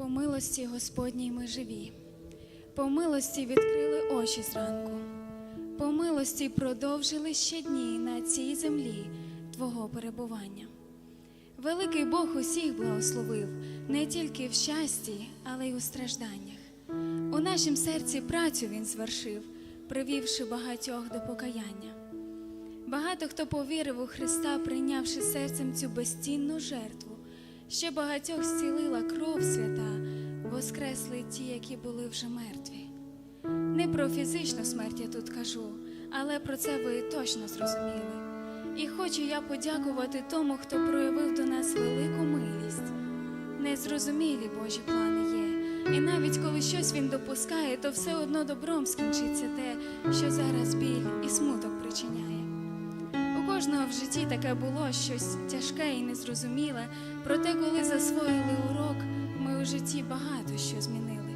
По милості Господній ми живі, по милості відкрили очі зранку, по милості продовжили ще дні на цій землі Твого перебування. Великий Бог усіх благословив не тільки в щасті, але й у стражданнях. У нашім серці працю Він звершив, привівши багатьох до покаяння. Багато хто повірив у Христа, прийнявши серцем цю безцінну жертву. Ще багатьох зцілила кров ті, які були вже мертві. Не про фізичну смерть я тут кажу, але про це ви точно зрозуміли. І хочу я подякувати тому, хто проявив до нас велику милість. Незрозумілі Божі плани є. І навіть коли щось він допускає, то все одно добром скінчиться те, що зараз біль і смуток причиняє. У кожного в житті таке було щось тяжке і незрозуміле, проте, коли засвоїли урок, ми у житті багато що змінили.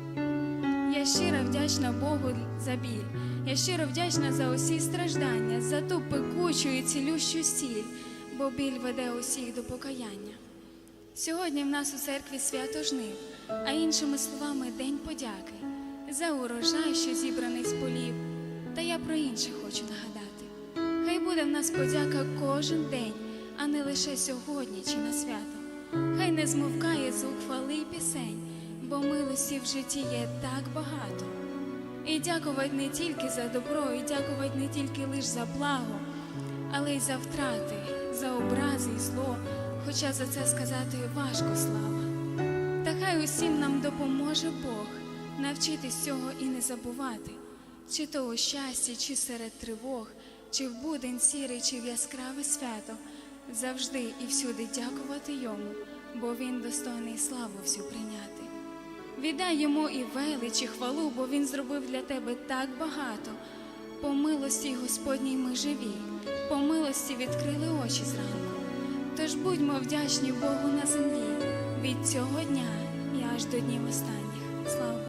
Я щиро вдячна Богу за біль. Я щиро вдячна за усі страждання, за ту пекучу і цілющу сіль, бо біль веде усіх до покаяння. Сьогодні в нас у церкві свято жнив, а іншими словами День подяки за урожай, що зібраний з полів. Та я про інше хочу нагадати. Хай буде в нас подяка кожен день, а не лише сьогодні чи на свято. Хай не змовкає звук хвали й пісень, бо милості в житті є так багато. І дякувати не тільки за добро, і дякувати не тільки лиш за благо, але й за втрати, за образи і зло, хоча за це сказати важко слава. Та хай усім нам допоможе Бог навчитись цього і не забувати, чи то у щасті, чи серед тривог, чи в будень сірий, чи в яскраве свято, завжди і всюди дякувати йому, бо він достойний славу всю прийняти. Віддай йому і велич, і хвалу, бо він зробив для тебе так багато. По милості Господній ми живі, по милості відкрили очі зранку. Тож будьмо вдячні Богу на землі від цього дня і аж до днів останніх. Слава